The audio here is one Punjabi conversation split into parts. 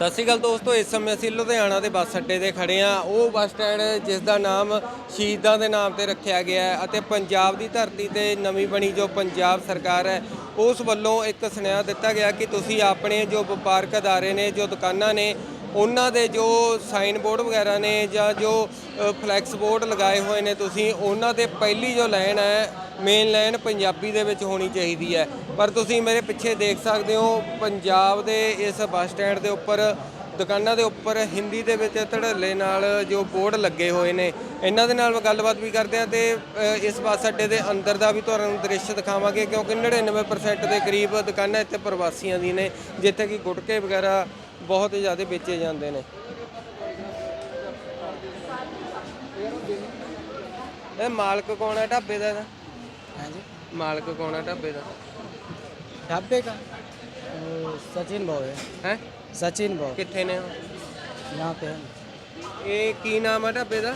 ਸਤਿ ਸ਼੍ਰੀ ਅਕਾਲ ਦੋਸਤੋ, ਇਸ ਸਮੇਂ ਅਸੀਂ ਲੁਧਿਆਣਾ ਦੇ ਬੱਸ ਅੱਡੇ ਤੇ ਖੜੇ ਆ ਉਹ ਬੱਸ ਸਟੈਂਡ ਜਿਸ ਦਾ ਨਾਮ ਸ਼ਹੀਦਾਂ ਦੇ ਨਾਮ ਤੇ ਰੱਖਿਆ ਗਿਆ ਹੈ ਅਤੇ ਪੰਜਾਬ ਦੀ ਧਰਤੀ ਤੇ ਨਵੀਂ ਬਣੀ ਜੋ ਪੰਜਾਬ ਸਰਕਾਰ ਹੈ, ਉਸ ਵੱਲੋਂ ਇੱਕ ਸੁਨੇਹਾ ਦਿੱਤਾ ਗਿਆ ਕਿ ਤੁਸੀਂ ਆਪਣੇ ਜੋ ਵਪਾਰਕ ਅਦਾਰੇ ਨੇ, ਜੋ ਦੁਕਾਨਾਂ ਨੇ, ਉਹਨਾਂ ਦੇ ਜੋ ਸਾਈਨ ਬੋਰਡ ਵਗੈਰਾ ਨੇ ਜਾਂ ਜੋ ਫਲੈਕਸ ਬੋਰਡ ਲਗਾਏ ਹੋਏ ਨੇ ਤੁਸੀਂ, ਉਹਨਾਂ ਤੇ ਪਹਿਲੀ ਜੋ ਲਾਈਨ ਹੈ ਮੇਨ ਲਾਈਨ ਪੰਜਾਬੀ ਦੇ ਵਿੱਚ ਹੋਣੀ ਚਾਹੀਦੀ ਹੈ। ਪਰ ਤੁਸੀਂ ਮੇਰੇ ਪਿੱਛੇ ਦੇਖ ਸਕਦੇ ਹੋ, ਪੰਜਾਬ ਦੇ ਇਸ ਬੱਸ ਸਟੈਂਡ ਦੇ ਉੱਪਰ, ਦੁਕਾਨਾਂ ਦੇ ਉੱਪਰ, ਹਿੰਦੀ ਦੇ ਵਿੱਚ ਧੜੱਲੇ ਨਾਲ ਜੋ ਬੋਰਡ ਲੱਗੇ ਹੋਏ ਨੇ। ਇਹਨਾਂ ਦੇ ਨਾਲ ਗੱਲਬਾਤ ਵੀ ਕਰਦੇ ਆ ਤੇ ਇਸ ਬੱਸ ਅੱਡੇ ਦੇ ਅੰਦਰ ਦਾ ਵੀ ਤੁਹਾਨੂੰ ਦ੍ਰਿਸ਼ ਦਿਖਾਵਾਂਗੇ ਕਿਉਂਕਿ 99% ਦੇ ਕਰੀਬ ਦੁਕਾਨਾਂ ਇੱਥੇ ਪ੍ਰਵਾਸੀਆਂ ਦੀ ਨੇ, ਜਿੱਥੇ ਕਿ ਗੁਟਕੇ ਵਗੈਰਾ ਬਹੁਤ ਜ਼ਿਆਦਾ ਵੇਚੇ ਜਾਂਦੇ ਨੇ। ਇਹ ਮਾਲਕ ਕੌਣ ਹੈ? ਢਾਬੇ ਦਾ ਇਹਦਾ? हाँ जी ਮਾਲਕ ਕੌਣ ਹੈ ਢਾਬੇ ਦਾ ढाबे का वो सचिन भाव है ਹੈ सचिन भाव ਕਿੱਥੇ ਨੇ ਉਹ? यहाँ पे है ਇਹ ਕੀ ਨਾਮ ਹੈ ਢਾਬੇ ਦਾ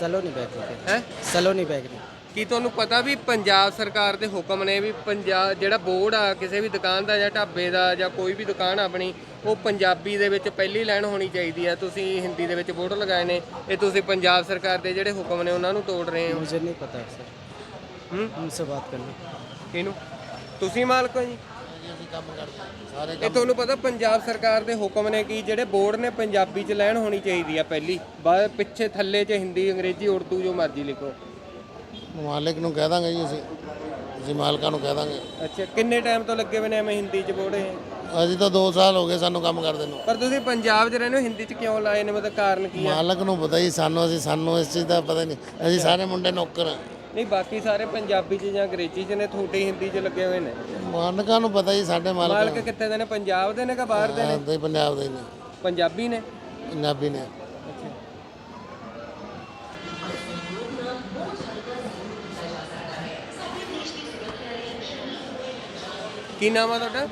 सलोनी बेकरी पे ਹੈ सलोनी बेकरी ਕੀ ਤੁਹਾਨੂੰ ਪਤਾ ਵੀ ਪੰਜਾਬ ਸਰਕਾਰ ਦੇ ਹੁਕਮ ਨੇ ਵੀ ਪੰਜਾਬ ਜਿਹੜਾ ਬੋਰਡ ਆ ਕਿਸੇ ਵੀ ਦੁਕਾਨ ਦਾ ਜਾਂ ਢਾਬੇ ਦਾ ਜਾਂ ਕੋਈ ਵੀ ਦੁਕਾਨ ਆਪਣੀ ਉਹ ਪੰਜਾਬੀ ਦੇ ਵਿੱਚ ਪਹਿਲੀ ਲਾਈਨ ਹੋਣੀ ਚਾਹੀਦੀ ਹੈ ਤੁਸੀਂ ਹਿੰਦੀ ਦੇ ਵਿੱਚ ਬੋਰਡ ਲਗਾਏ ਨੇ ਇਹ ਤੁਸੀਂ ਪੰਜਾਬ ਸਰਕਾਰ ਦੇ ਜਿਹੜੇ ਹੁਕਮ ਨੇ ਉਹਨਾਂ ਨੂੰ ਤੋੜ ਰਹੇ ਹੋ मुझे नहीं पता सर ਹੂੰ उनसे बात करना ਕਿਹਨੂੰ ਤੁਸੀਂ ਮਾਲਕ ਹੋ ਜੀ ਇਹ ਤੁਹਾਨੂੰ ਪਤਾ ਪੰਜਾਬ ਸਰਕਾਰ ਦੇ ਹੁਕਮ ਨੇ ਕਿ ਜਿਹੜੇ ਬੋਰਡ ਨੇ ਪੰਜਾਬੀ 'ਚ ਲੈਣ ਹੋਣੀ ਚਾਹੀਦੀ ਆ ਪਹਿਲੀ ਬਾਅਦ ਪਿੱਛੇ ਥੱਲੇ 'ਚ ਹਿੰਦੀ ਅੰਗਰੇਜ਼ੀ ਉਰਦੂ ਜੋ ਮਰਜ਼ੀ ਲਿਖੋ ਮਾਲਕ ਨੂੰ ਕਹਿ ਦਾਂਗੇ ਜੀ ਅਸੀਂ ਅਸੀਂ ਮਾਲਕਾਂ ਨੂੰ ਕਹਿ ਦਾਂਗੇ ਅੱਛਾ ਕਿੰਨੇ ਟਾਈਮ ਤੋਂ ਲੱਗੇ ਹੋਏ ਨੇ ਐਵੇਂ ਹਿੰਦੀ 'ਚ ਬੋਰਡ ਇਹ ਅਸੀਂ ਤਾਂ 2 ਸਾਲ ਹੋ ਗਏ ਸਾਨੂੰ ਕੰਮ ਕਰਦੇ ਨੂੰ ਪਰ ਤੁਸੀਂ ਪੰਜਾਬ 'ਚ ਰਹਿੰਦੇ ਹੋ ਹਿੰਦੀ 'ਚ ਕਿਉਂ ਲਾਏ ਨੇ ਮਤਲਬ ਕਾਰਨ ਕੀ ਆ ਮਾਲਕ ਨੂੰ ਪਤਾ ਹੀ ਸਾਨੂੰ ਅਸੀਂ ਸਾਨੂੰ ਇਸ ਚੀਜ਼ ਦਾ ਪਤਾ ਨਹੀਂ ਅਸੀਂ ਸਾਰੇ ਮੁੰਡੇ ਨੌਕਰ ਹਾਂ ਨਹੀਂ ਬਾਕੀ ਸਾਰੇ ਪੰਜਾਬੀ ਚ ਜਾਂ ਅੰਗਰੇਜ਼ੀ ਚ ਨੇ ਤੁਹਾਡੀ ਹਿੰਦੀ ਚ ਲੱਗੇ ਹੋਏ ਨੇ। ਮਾਲਕਾਂ ਨੂੰ ਪਤਾ ਹੀ ਸਾਡੇ ਮਾਲਕ ਮਾਲਕ ਕਿੱਥੇ ਦੇ ਨੇ? ਪੰਜਾਬ ਦੇ ਨੇ ਕਿ ਬਾਹਰ ਦੇ ਨੇ? ਦੇ ਪੰਜਾਬ ਦੇ ਨੇ। ਪੰਜਾਬੀ ਨੇ? ਪੰਜਾਬੀ ਨੇ। ਕੀ ਨਾਮ ਆ ਤੁਹਾਡਾ?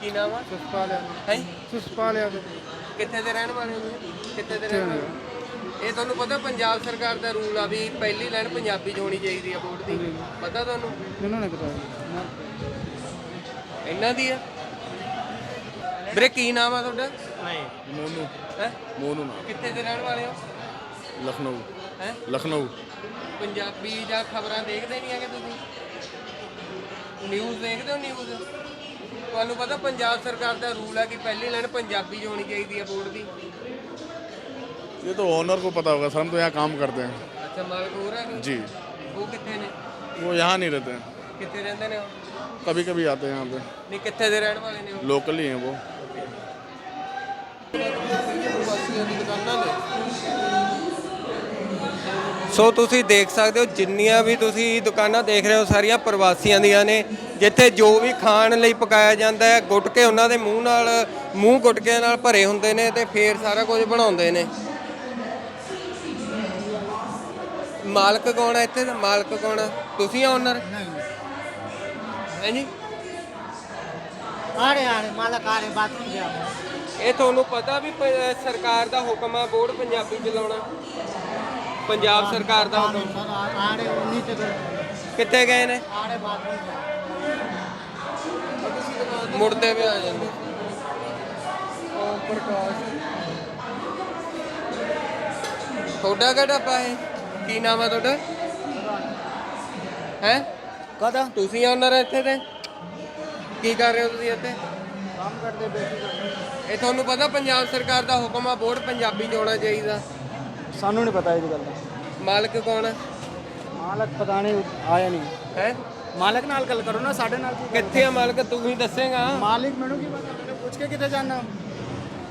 ਕੀ ਨਾਮ ਆ? ਸੁਸਪਾਲ ਹੈ? ਸੁਸਪਾਲ ਕਿੱਥੇ ਦੇ ਰਹਿਣ ਵਾਲੇ ਹੋ ਕਿੱਥੇ ਦੇ ਰਹਿਣ ਵਾਲੇ? ਇਹ ਤੁਹਾਨੂੰ ਪਤਾ ਪੰਜਾਬ ਸਰਕਾਰ ਦਾ ਰੂਲ ਆ ਵੀ ਪਹਿਲੀ ਲਾਈਨ ਪੰਜਾਬੀ 'ਚ ਚਾਹੀਦੀ ਆ ਬੋਰਡ ਦੀ। ਪਤਾ ਤੁਹਾਨੂੰ? ਮੈਨੂੰ ਨਹੀਂ ਪਤਾ ਇਹਨਾਂ ਦੀ ਆ? ਵੀਰੇ ਕੀ ਨਾਮ ਆ ਤੁਹਾਡਾ? ਨਹੀਂ। ਮੋਨੂ। ਹੈ? ਮੋਨੂ ਨਾਮ। ਕਿੱਥੇ ਦੇ ਰਹਿਣ ਵਾਲੇ ਹੋ? ਲਖਨਊ। ਹੈ? ਲਖਨਊ। ਪੰਜਾਬੀ ਜਾਂ ਖਬਰਾਂ ਦੇਖਦੇ ਨਹੀਂ ਹੈਗੇ ਤੁਸੀਂ? ਨਿਊਜ਼ ਦੇਖਦੇ ਹੋ ਨਿਊਜ਼ ਤੁਹਾਨੂੰ ਪਤਾ ਪੰਜਾਬ ਸਰਕਾਰ ਦਾ ਰੂਲ ਆ ਕਿ ਪਹਿਲੀ ਲਾਈਨ ਪੰਜਾਬੀ 'ਚ ਚਾਹੀਦੀ ਆ ਬੋਰਡ ਦੀ। ये तो ओनर को पता होगा सर हम तो यहाँ काम करते हैं ਅੱਛਾ ਮਾਲਕ ਹੋਰ ਹੈ जी ਉਹ ਕਿੱਥੇ ਨੇ वो यहाँ नहीं रहते हैं ਕਿੱਥੇ ਰਹਿੰਦੇ ਨੇ ਉਹ कभी कभी आते हैं यहाँ पे ਨਹੀਂ ਕਿੱਥੇ ਦੇ ਰਹਿਣ ਵਾਲੇ ਨੇ ਉਹ लोकल ही हैं वो ਸੋ ਤੁਸੀਂ ਦੇਖ ਸਕਦੇ ਹੋ ਜਿੰਨੀਆਂ ਵੀ ਤੁਸੀਂ ਦੁਕਾਨਾਂ ਦੇਖ ਰਹੇ ਹੋ ਸਾਰੀਆਂ ਪ੍ਰਵਾਸੀਆਂ ਦੀਆਂ ਨੇ ਜਿੱਥੇ ਜੋ ਵੀ ਖਾਣ ਲਈ ਪਕਾਇਆ ਜਾਂਦਾ ਹੈ ਗੁਟਕੇ ਉਹਨਾਂ ਦੇ ਮੂੰਹ ਨਾਲ ਮੂੰਹ ਗੁਟਕਿਆਂ ਨਾਲ ਭਰੇ ਹੁੰਦੇ ਨੇ ਤੇ ਫੇਰ ਸਾਰਾ ਕੁਝ ਬਣਾਉਂਦੇ ਨੇ ਮਾਲਕ ਕੌਣ ਹੈ ਇੱਥੇ ਦਾ ਮਾਲਕ ਕੌਣ ਹੈ ਤੁਸੀਂ ਆ ਓਨਰ ਹੈ ਜੀ अरे अरे मालक आ रहे बाथरूम से आ ਇਹ ਤੁਹਾਨੂੰ ਪਤਾ ਵੀ ਪ- ਸਰਕਾਰ ਦਾ ਹੁਕਮ ਆ ਬੋਰਡ ਪੰਜਾਬੀ ਚ ਲਾਉਣਾ ਪੰਜਾਬ ਸਰਕਾਰ ਦਾ ਹੁਕਮ सर आ रहे नीचे तो ਕਿੱਥੇ ਗਏ ਨੇ आ रहे बाथरूम से ਮੁੜਦੇ ਵੀ ਆ ਜਾਂਦੇ ਤੁਹਾਡਾ ਕਿਹੜਾ ਪਾ ਹੈ ਕੀ ਨਾਮ ਹੈ ਤੁਹਾਡਾ? ਹੈ? ਕਦਾ ਤੁਸੀਂ ਆਨਰ ਇੱਥੇ ਤੇ? ਕੀ ਕਰ ਰਹੇ ਹੋ ਤੁਸੀਂ ਇੱਥੇ? ਕੰਮ ਕਰਦੇ ਬੈਠੇ ਇਹ ਤੁਹਾਨੂੰ ਪਤਾ ਪੰਜਾਬ ਸਰਕਾਰ ਦਾ ਹੁਕਮ ਆ ਬੋਰਡ ਪੰਜਾਬੀ ਚ ਚਾਹੀਦਾ। ਸਾਨੂੰ ਨਹੀਂ ਪਤਾ ਇਹ ਗੱਲ ਮਾਲਕ ਕੌਣ ਹੈ ਮਾਲਕ ਪਤਾ ਨਹੀਂ ਆਇਆ ਨਹੀਂ ਹੈ? ਮਾਲਕ ਨਾਲ ਗੱਲ ਕਰੋ ਨਾ ਸਾਡੇ ਨਾਲ ਕਿੱਥੇ ਆ ਮਾਲਕ? ਤੂੰ ਹੀ ਦੱਸੇਗਾ। ਮਾਲਕ ਮੈਨੂੰ ਕੀ ਪਤਾ ਮੈਨੂੰ ਪੁੱਛ ਕੇ ਕਿੱਥੇ ਜਾਣਾ?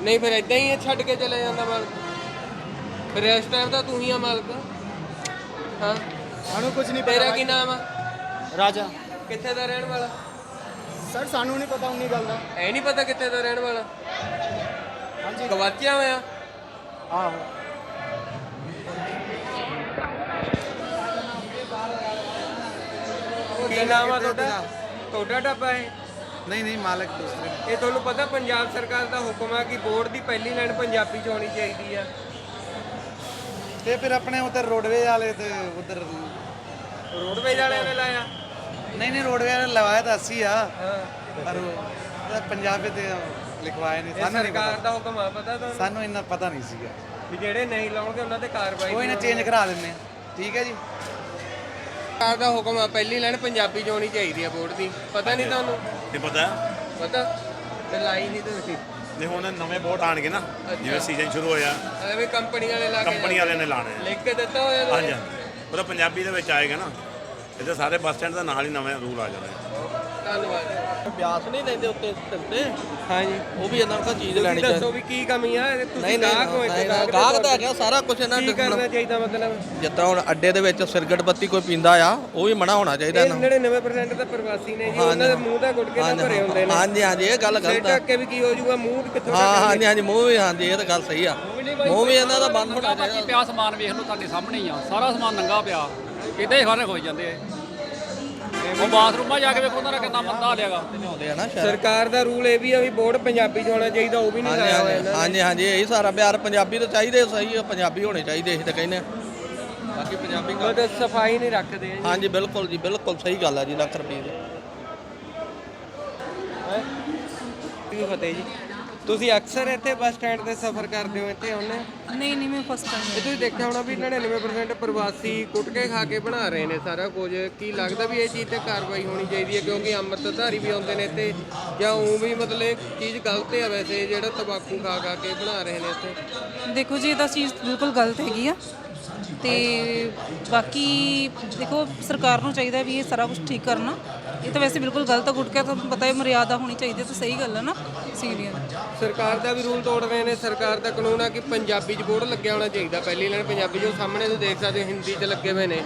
ਨਹੀਂ ਫਿਰ ਇਦਾਂ ਹੀ ਛੱਡ ਕੇ ਚਲੇ ਜਾਂਦਾ ਮਾਲਕ। ਫਿਰ ਇਸ ਟਾਈਮ ਤਾਂ ਤੂੰ ਹੀ ਆ ਮਾਲਕ। ਹਾਂ। ਸਾਨੂੰ ਕੁਝ ਨਹੀਂ ਤੇਰਾ ਕੀ ਨਾਮ ਆ? ਰਾਜਾ। ਕਿੱਥੇ ਦਾ ਰਹਿਣ ਵਾਲਾ? ਸਰ ਸਾਨੂੰ ਨਹੀਂ ਪਤਾ ਉਨੀ ਗੱਲ ਦਾ। ਐ ਨਹੀਂ ਪਤਾ ਕਿੱਥੇ ਦਾ ਰਹਿਣ ਵਾਲਾ? ਹਾਂਜੀ। ਗਵਾਚਿਆ ਹੋਇਆ? ਆਹੋ। ਕੀ ਨਾਮ ਆ ਤੁਹਾਡਾ? ਤੁਹਾਡਾ ਢਾਬਾ ਹੈ ਨਹੀਂ ਨਹੀਂ ਮਾਲਕ ਦੂਸਰੇ। ਇਹ ਤੁਹਾਨੂੰ ਪਤਾ ਪੰਜਾਬ ਸਰਕਾਰ ਦਾ ਹੁਕਮ ਆ ਕਿ ਬੋਰਡ ਦੀ ਪਹਿਲੀ ਲਾਈਨ ਪੰਜਾਬੀ ਚ ਹੋਣੀ ਚਾਹੀਦੀ ਆ। ਤੇ ਫਿਰ ਆਪਣੇ ਉਧਰ ਰੋਡਵੇ ਵਾਲੇ ਤੇ ਉਧਰ ਰੋਡਵੇਜ ਵਾਲਿਆਂ ਨੇ ਲਾਇਆ ਨਹੀਂ ਨਹੀਂ ਰੋਡਵੇ ਵਾਲੇ ਲਵਾਇਆ ਤਾਂ ਅਸੀਂ ਆ। ਹਾਂ। ਪਰ ਉਹ ਪੰਜਾਬੀ ਤੇ ਲਿਖਵਾਏ ਨੇ ਇਹ ਸਾਨੂੰ ਨਹੀਂ ਸਰਕਾਰ ਪਤਾ। ਦਾ ਹੁਕਮ ਆ ਪਤਾ ਤੁਹਾਨੂੰ? ਸਾਨੂੰ ਇੰਨਾ ਪਤਾ ਨਹੀਂ ਸੀਗਾ। ਵੀ ਜਿਹੜੇ ਨਹੀਂ ਲਾਉਣਗੇ ਉਹਨਾਂ ਤੇ ਕਾਰਵਾਈ ਕੋਈ ਨਾ ਚੇਂਜ ਕਰਾ ਦਿੰਦੇ ਆ। ਠੀਕ ਹੈ ਜੀ? ਸਰਕਾਰ ਦਾ ਹੁਕਮ ਆ ਪਹਿਲੀ ਲਾਈਨ ਪੰਜਾਬੀ ਚ ਹੋਣੀ ਚਾਹੀਦੀ ਆ ਬੋਰਡ ਦੀ। ਪਤਾ ਨਹੀਂ ਤੁਹਾਨੂੰ? ਤੇ ਪਤਾ? ਪਤਾ? ਤੇ ਲਾਈ ਨਹੀਂ ਤੁਸੀਂ ਨਹੀਂ ਹੁਣ ਨਵੇਂ ਬੋਟ ਆਣਗੇ ਨਾ ਜਿਵੇਂ ਸੀਜ਼ਨ ਸ਼ੁਰੂ ਹੋਇਆ ਐਵੇਂ ਕੰਪਨੀ ਵਾਲੇ ਲਾ ਕੇ ਕੰਪਨੀ ਵਾਲਿਆਂ ਨੇ ਲਾਣੇ ਆ ਲਿਖ ਕੇ ਦਿੱਤਾ ਹੋਇਆ ਇਹਨਾਂ ਨੇ? ਹਾਂਜੀ। ਉਹਦਾ ਪੰਜਾਬੀ ਦੇ ਵਿੱਚ ਆਏਗਾ ਨਾ ਇਹਦੇ ਸਾਰੇ ਬੱਸ ਸਟੈਂਡ ਦਾ ਨਾਲ ਹੀ ਨਵੇਂ ਰੂਲ ਆ ਜਾਣੇ ਧੰਨਵਾਦ ਬਿਆਸ ਨਹੀਂ ਲੈਂਦੇ ਉੱਤੇ ਤੇ? ਹਾਂਜੀ। ਉਹ ਵੀ ਇਹਨਾਂ ਕੋਲ ਚੀਜ਼ ਲੈਣੀ ਦੱਸੋ ਚਾਹੀਦੀ ਵੀ ਕੀ ਕਮੀ ਆ ਤੁਸੀਂ ਗਾਹਕ ਹੋ ਇੱਥੇ ਗਾਹਕ ਤਾਂ ਹੈਗਾ ਸਾਰਾ ਕੁਝ ਇਹਨਾਂ ਦੇ ਕਰਨਾ ਚਾਹੀਦਾ ਮਤਲਬ? ਤਰ੍ਹਾਂ ਹੁਣ ਅੱਡੇ ਦੇ ਵਿੱਚ ਸਿਰਗਟ ਬੱਤੀ ਕੋਈ ਪੀਂਦਾ ਆ ਉਹ ਵੀ ਮਨਾ ਹੋਣਾ ਚਾਹੀਦਾ ਇਹ ਇਹਨਾਂ 99% ਤਾਂ ਪ੍ਰਵਾਸੀ ਨੇ ਜੀ ਉਹਨਾਂ ਦੇ ਮੂੰਹ ਦਾ ਗੁਟਕੇ ਨਾਲ ਭਰੇ ਹੁੰਦੇ ਨੇ। ਹਾਂਜੀ ਹਾਂਜੀ ਇਹ ਗੱਲ ਸਿਰ ਗਲਤ ਆ। ਕੇ ਵੀ ਕੀ ਹੋ ਜਾਊਗਾ ਮੂੰਹ ਕਿੱਥੋਂ ਹਾਂ? ਹਾਂਜੀ ਹਾਂਜੀ ਮੂੰਹ ਵੀ ਹਾਂਜੀ ਇਹ ਤਾਂ ਗੱਲ ਸਹੀ ਆ। ਮੂੰਹ ਵੀ ਇਹਨਾਂ ਦਾ ਬੰਦ ਹੋਣਾ ਬਾਕੀ ਚਾਹੀਦਾ। ਪਿਆ ਸਮਾਨ ਵੇਖ ਲਓ ਤੁਹਾਡੇ ਸਾਹਮਣੇ ਹੀ ਆ ਸਾਰਾ ਸਮਾਨ ਨੰਗਾ ਪਿਆ ਕਿਤੇ ਖਾਣੇ ਹੋਈ ਜਾਂਦੇ ਆ। ਉਹ ਬਾਥਰੂਮਾਂ ਜਾ ਕੇ ਵੇਖੋ ਉਹਨਾਂ ਦਾ ਕਿੰਨਾ ਮੰਦਾ ਹਾਲਿਆਗਾ ਆਉਂਦੇ ਆ ਨਾ ਸ਼ਹਿਰ ਸਰਕਾਰ ਦਾ ਰੂਲ ਇਹ ਵੀ ਆ ਵੀ ਬੋਰਡ ਪੰਜਾਬੀ ਚ ਹੋਣਾ ਚਾਹੀਦਾ ਉਹ ਵੀ ਨਹੀਂ ਲਾਇਆ ਹੋਇਆ ਹਾਂਜੀ ਇਹਨਾਂ ਨੇ ਹਾਂਜੀ ਹਾਂਜੀ ਇਹੀ ਸਾਰਾ ਪਿਆਰ ਪੰਜਾਬੀ ਤਾਂ ਚਾਹੀਦੇ ਸਹੀ ਆ ਪੰਜਾਬੀ ਹੋਣੇ ਚਾਹੀਦੇ ਅਸੀਂ ਤਾਂ ਕਹਿੰਦੇ ਆ। ਬਾਕੀ ਪੰਜਾਬੀ ਗੱਲ- ਮਤਲਬ ਸਫ਼ਾਈ ਨਹੀਂ ਰੱਖਦੇ ਆ ਜੀ। ਹਾਂਜੀ ਬਿਲਕੁਲ ਜੀ ਬਿਲਕੁਲ ਸਹੀ ਗੱਲ ਆ ਜੀ ਲੱਖ ਰੁਪਏ ਦੀ। ਕੀ ਫਤਿਹ ਜੀ। ਤੁਸੀਂ ਅਕਸਰ ਇੱਥੇ ਬੱਸ ਸਟੈਂਡ ਤੇ ਸਫ਼ਰ ਕਰਦੇ ਹੋ ਇੱਥੇ ਹੁੰਨੇ ਨਹੀਂ ਨਹੀਂ ਮੈਂ ਫਸਟ ਟਾਈਮ ਇਹ ਤੁਸੀਂ ਦੇਖਿਆ ਹੋਣਾ ਵੀ 99% ਪ੍ਰਵਾਸੀ ਕੁੱਟ ਕੇ ਖਾ ਕੇ ਬਣਾ ਰਹੇ ਨੇ ਸਾਰਾ ਕੁਝ। ਕੀ ਲੱਗਦਾ ਵੀ ਇਹ ਚੀਜ਼ ਤੇ ਕਾਰਵਾਈ ਹੋਣੀ ਚਾਹੀਦੀ ਹੈ? ਕਿਉਂਕਿ ਅੰਮ੍ਰਿਤਧਾਰੀ ਵੀ ਆਉਂਦੇ ਨੇ ਇੱਥੇ ਜਾਂ ਉਹ ਵੀ ਮਤਲਬ ਇਹ ਚੀਜ਼ ਗਲਤ ਹੈ ਵੈਸੇ ਜਿਹੜਾ ਤੰਬਾਕੂ ਖਾ ਖਾ ਕੇ ਬਣਾ ਰਹੇ ਨੇ ਇੱਥੇ? ਦੇਖੋ ਜੀ ਇਹ ਤਾਂ ਚੀਜ਼ ਬਿਲਕੁਲ ਗਲਤ ਹੈਗੀ ਆ। ਤੇ ਬਾਕੀ ਦੇਖੋ ਸਰਕਾਰ ਨੂੰ ਚਾਹੀਦਾ ਵੀ ਇਹ ਸਾਰਾ ਕੁਝ ਠੀਕ ਕਰਨਾ। ਇਹ ਤਾਂ ਵੈਸੇ ਬਿਲਕੁਲ ਗਲਤ ਆ ਗੁਟਕਾ ਤੁਹਾਨੂੰ ਪਤਾ ਹੈ ਮਰਿਆਦਾ ਹੋਣੀ ਚਾਹੀਦੀ ਹੈ ਤਾਂ ਸਹੀ ਗੱਲ ਹੈ ਨਾ ਸੀਰੀਅਸ ਸਰਕਾਰ ਦਾ ਵੀ ਰੂਲ ਤੋੜ ਰਹੇ ਨੇ, ਸਰਕਾਰ ਦਾ ਕਾਨੂੰਨ ਆ ਕਿ ਪੰਜਾਬੀ 'ਚ ਬੋਰਡ ਲੱਗਿਆ ਹੋਣਾ ਚਾਹੀਦਾ। ਪਹਿਲੀ ਲਾਈਨ ਪੰਜਾਬੀ 'ਚ, ਉਹ ਸਾਹਮਣੇ ਤੁਸੀਂ ਦੇਖ ਸਕਦੇ ਹੋ, ਹਿੰਦੀ 'ਚ ਲੱਗੇ ਹੋਏ ਨੇ।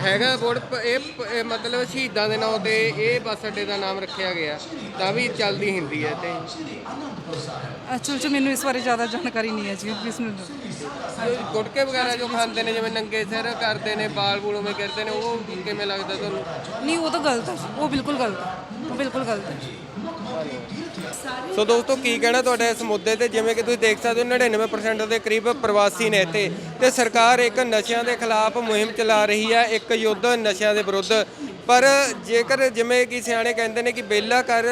ਹੈਗਾ ਬੋਰਡ, ਪ- ਇਹ ਪ- ਇਹ ਮਤਲਬ ਸ਼ਹੀਦਾਂ ਦੇ ਨਾਂ ਤੇ ਇਹ ਬੱਸ ਅੱਡੇ ਦਾ ਨਾਮ ਰੱਖਿਆ ਗਿਆ। ਤਾਂ ਵੀ ਚੱਲਦੀ ਹਿੰਦੀ ਹੈ ਤੇ ਐਕਚੁਅਲ ਚ ਮੈਨੂੰ ਇਸ ਬਾਰੇ ਜ਼ਿਆਦਾ ਜਾਣਕਾਰੀ ਨਹੀਂ ਹੈ ਜੀ ਬਿਸਮਿਲ੍ਲਾ ਜੋ ਗੁਟਕੇ ਵਗੈਰਾ ਜੋ ਖਾਂਦੇ ਨੇ ਜਿਵੇਂ ਨੰਗੇ ਸਿਰ ਕਰਦੇ ਨੇ ਬਾਲ ਬੂਲ ਉਵੇਂ ਕਰਦੇ ਨੇ ਉਹ ਕਿਵੇਂ ਲੱਗਦਾ ਤੁਹਾਨੂੰ? ਨਹੀਂ ਉਹ ਤਾਂ ਗਲਤ ਹੈ ਜੀ, ਉਹ ਬਿਲਕੁਲ ਗਲਤ ਹੈ ਉਹ ਬਿਲਕੁਲ ਗਲਤ ਹੈ ਸੋ ਦੋਸਤੋ ਕੀ ਕਹਿਣਾ ਤੁਹਾਡਾ ਇਸ ਮੁੱਦੇ ਤੇ? ਜਿਵੇਂ ਕਿ ਤੁਸੀਂ ਦੇਖ ਸਕਦੇ ਹੋ 99% ਦੇ ਕਰੀਬ ਪ੍ਰਵਾਸੀ ਨੇ ਇੱਥੇ। ਤੇ ਸਰਕਾਰ ਇੱਕ ਨਸ਼ਿਆਂ ਦੇ ਖਿਲਾਫ ਮੁਹਿੰਮ ਚਲਾ ਰਹੀ ਹੈ ਇੱਕ ਯੁੱਧ ਨਸ਼ਿਆਂ ਦੇ ਵਿਰੁੱਧ। ਪਰ ਜੇਕਰ ਜਿਵੇਂ ਕਿ ਸਿਆਣੇ ਕਹਿੰਦੇ ਨੇ ਕਿ ਬੇਲਾ ਕਰ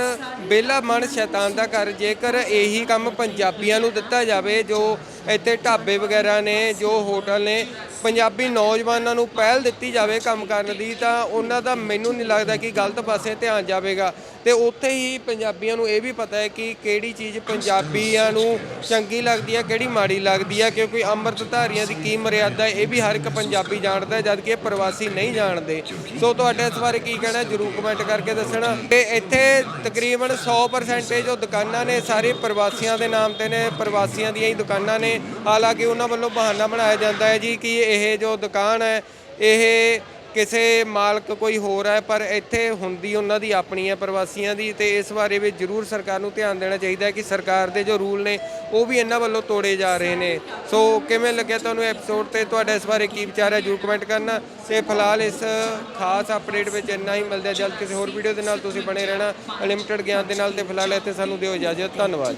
ਬੇਲਾ ਮਨ ਸ਼ੈਤਾਨ ਦਾ ਕਰ, ਜੇਕਰ ਇਹੀ ਕੰਮ ਪੰਜਾਬੀਆਂ ਨੂੰ ਦਿੱਤਾ ਜਾਵੇ, ਜੋ ਇੱਥੇ ਢਾਬੇ ਵਗੈਰਾ ਨੇ, ਜੋ ਹੋਟਲ ਨੇ ਪੰਜਾਬੀ ਨੌਜਵਾਨਾਂ ਨੂੰ ਪਹਿਲ ਦਿੱਤੀ ਜਾਵੇ ਕੰਮ ਕਰਨ ਦੀ, ਤਾਂ ਉਹਨਾਂ ਦਾ ਮੈਨੂੰ ਨਹੀਂ ਲੱਗਦਾ ਕਿ ਗਲਤ ਪਾਸੇ ਧਿਆਨ ਜਾਵੇਗਾ। ਤੇ ਉੱਥੇ ਹੀ ਪੰਜਾਬੀਆਂ ਨੂੰ ਇਹ ਵੀ ਪਤਾ ਹੈ ਕਿ ਕਿਹੜੀ ਚੀਜ਼ ਪੰਜਾਬੀਆਂ ਨੂੰ ਚੰਗੀ ਲੱਗਦੀ ਹੈ, ਕਿਹੜੀ ਮਾੜੀ ਲੱਗਦੀ ਹੈ, ਕਿਉਂਕਿ ਅੰਮ੍ਰਿਤਧਾਰੀਆਂ ਦੀ ਕੀ ਮਰਿਆਦਾ ਇਹ ਵੀ ਹਰ ਇੱਕ ਪੰਜਾਬੀ ਜਾਣਦਾ ਹੈ ਜਦ ਕਿ ਇਹ ਪ੍ਰਵਾਸੀ ਨਹੀਂ ਜਾਣਦੇ। ਸੋ ਤੁਹਾਡੇ ਇਸ ਬਾਰੇ ਕੀ ਕਹਿਣਾ ਜਰੂਰ ਕਮੈਂਟ ਕਰਕੇ ਦੱਸਣਾ। ਤੇ ਇੱਥੇ ਤਕਰੀਬਨ 100% ਜੋ ਦੁਕਾਨਾਂ ਨੇ, ਸਾਰੇ ਪ੍ਰਵਾਸੀਆਂ ਦੇ ਨਾਮ ਤੇ ਨੇ, ਪ੍ਰਵਾਸੀਆਂ ਦੀਆਂ ਹੀ ਦੁਕਾਨਾਂ ਨੇ। ਹਾਲਾਂਕਿ ਉਹਨਾਂ ਵੱਲੋਂ ਬਹਾਨਾ ਬਣਾਇਆ ਜਾਂਦਾ ਹੈ ਜੀ ਕਿ ਇਹ ਜੋ ਦੁਕਾਨ ਹੈ, ਇਹ ਕਿਸੇ ਮਾਲਕ ਕੋਈ ਹੋਰ ਹੈ, ਪਰ ਇੱਥੇ ਹੁੰਦੀ ਉਹਨਾਂ ਦੀ ਆਪਣੀ ਹੈ, ਪ੍ਰਵਾਸੀਆਂ ਦੀ, ਤੇ ਇਸ ਬਾਰੇ ਵੀ ਜ਼ਰੂਰ ਸਰਕਾਰ ਨੂੰ ਧਿਆਨ ਦੇਣਾ ਚਾਹੀਦਾ ਹੈ ਕਿ ਸਰਕਾਰ ਦੇ ਜੋ ਰੂਲ ਨੇ, ਉਹ ਵੀ ਇਹਨਾਂ ਵੱਲੋਂ ਤੋੜੇ ਜਾ ਰਹੇ ਨੇ। ਸੋ ਕਿਵੇਂ ਲੱਗਿਆ ਤੁਹਾਨੂੰ ਐਪੀਸੋਡ ਤੇ? ਤੁਹਾਡਾ ਇਸ ਬਾਰੇ ਕੀ ਵਿਚਾਰ ਹੈ? ਜ਼ਰੂਰ ਕਮੈਂਟ ਕਰਨਾ। ਤੇ ਫਿਲਹਾਲ ਇਸ ਖਾਸ ਅਪਡੇਟ ਵਿੱਚ ਇੰਨਾ ਹੀ। ਮਿਲਦਾ ਜਲਦ ਕਿਸੇ ਹੋਰ ਵੀਡੀਓ ਦੇ ਨਾਲ। ਤੁਸੀਂ ਬਣੇ ਰਹਿਣਾ। ਅਨਲਿਮਿਟਿਡ ਗਿਆਨ ਦੇ ਨਾਲ। ਤੇ ਫਿਲਹਾਲ ਇੱਥੇ ਸਾਨੂੰ ਦਿਓ ਇਜਾਜ਼ਤ। ਧੰਨਵਾਦ।